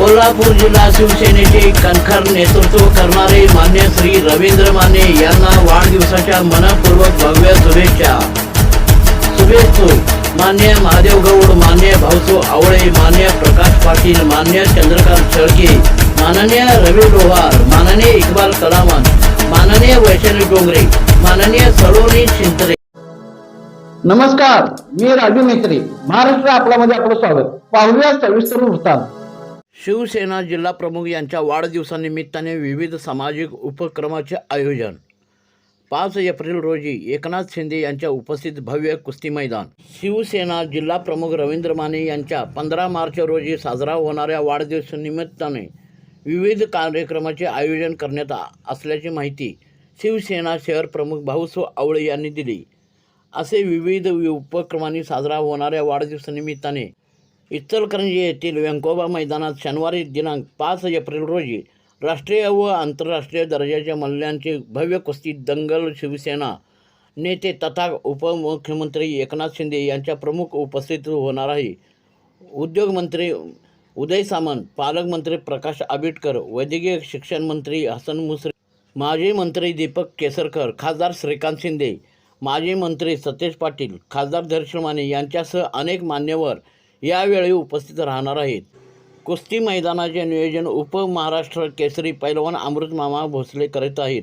कोल्हापूर जिल्हा शिवसेनेचे कणखर नेतृत्व करणारे मान्य श्री रवींद्र माने यांना वाढदिवसाच्या मनपूर्वक भव्य शुभेच्छा. शुभेच्छू. मान्य महादेव गौड मान्य भाऊसो आवळे मान्य प्रकाश पाटील मान्य चंद्रकांत शेळके माननीय रवी डोहार माननीय इक्बाल कलामन माननीय वैशाली डोंगरे माननीय सलोनी शिंत्रे. नमस्कार मी राजू मित्री महाराष्ट्र आपल्यामध्ये आपलं स्वागत. पाहूया सविस्तर वृत्तांत. शिवसेना जिल्हा प्रमुख यांच्या वाढदिवसानिमित्ताने विविध सामाजिक उपक्रमाचे आयोजन. पाच एप्रिल रोजी एकनाथ शिंदे यांच्या उपस्थित भव्य कुस्ती मैदान. शिवसेना जिल्हा प्रमुख रवींद्र माने यांच्या पंधरा मार्च रोजी साजरा होणाऱ्या वाढदिवसानिमित्ताने विविध कार्यक्रमाचे आयोजन करण्यात आ- असल्याची माहिती शिवसेना शहर प्रमुख भाऊसो आवळे यांनी दिली. असे विविध उपक्रमांनी साजरा होणाऱ्या वाढदिवसानिमित्ताने इचलकरंजी येथील व्यंकोबा मैदानात शनिवारी दिनांक पाच एप्रिल रोजी राष्ट्रीय व आंतरराष्ट्रीय दर्जाच्या मल्ल्यांचे भव्य कुस्ती दंगल शिवसेना नेते तथा उपमुख्यमंत्री एकनाथ शिंदे यांच्या प्रमुख उपस्थितीत होणार आहे. उद्योगमंत्री उदय सामंत पालकमंत्री प्रकाश आबिटकर वैद्यकीय शिक्षण मंत्री हसन मुसरे माजी मंत्री दीपक केसरकर खासदार श्रीकांत शिंदे माजी मंत्री सतेज पाटील खासदार धर्षमाने यांच्यासह अनेक मान्यवर यावेळी उपस्थित राहणार आहेत. कुस्ती मैदानाचे नियोजन उपमहाराष्ट्र केसरी पैलवान अमृतमामा भोसले करीत आहेत.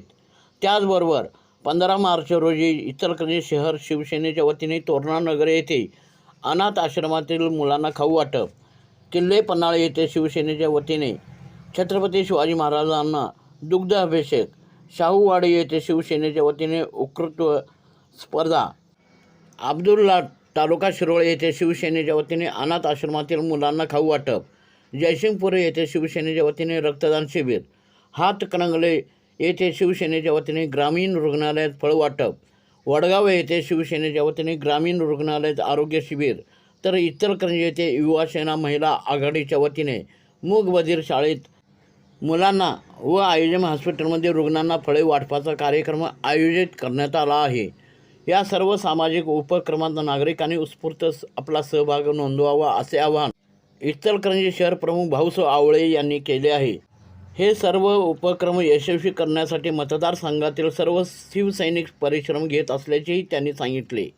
त्याचबरोबर पंधरा मार्च रोजी इचलकरंजी शहर शिवसेनेच्या वतीने तोरणानगर येथे अनाथ आश्रमातील मुलांना खाऊ वाटप किल्ले पन्हाळे येथे शिवसेनेच्या वतीने छत्रपती शिवाजी महाराजांना दुग्ध अभिषेक शाहूवाडी येथे शिवसेनेच्या वतीने उकृत्व स्पर्धा अब्दुल्ला तालुका शिरोळे येथे शिवसेनेच्या वतीने अनाथ आश्रमातील मुलांना खाऊ वाटप. जयसिंगपुरे येथे शिवसेनेच्या वतीने रक्तदान शिबिर. हातकणंगले येथे शिवसेनेच्या वतीने ग्रामीण रुग्णालयात फळ वाटप. वडगाव येथे शिवसेनेच्या वतीने ग्रामीण रुग्णालयात आरोग्य शिबिर. तर इचलकरंजी येथे युवासेना महिला आघाडीच्या वतीने मूगबधीर शाळेत मुलांना व आयोजन हॉस्पिटलमध्ये रुग्णांना फळे वाटपाचा कार्यक्रम आयोजित करण्यात आला आहे. या सर्व सामाजिक उपक्रमात नागरिकांनी उत्स्फूर्त आपला सहभाग नोंदवावा असे आवाहन इचलकरंजी शहर प्रमुख भाऊसाहेब आवळे यांनी केले आहे. हे सर्व उपक्रम यशस्वी करण्यासाठी मतदारसंघातील सर्व शिवसैनिक परिश्रम घेत असल्याचेही त्यांनी सांगितले.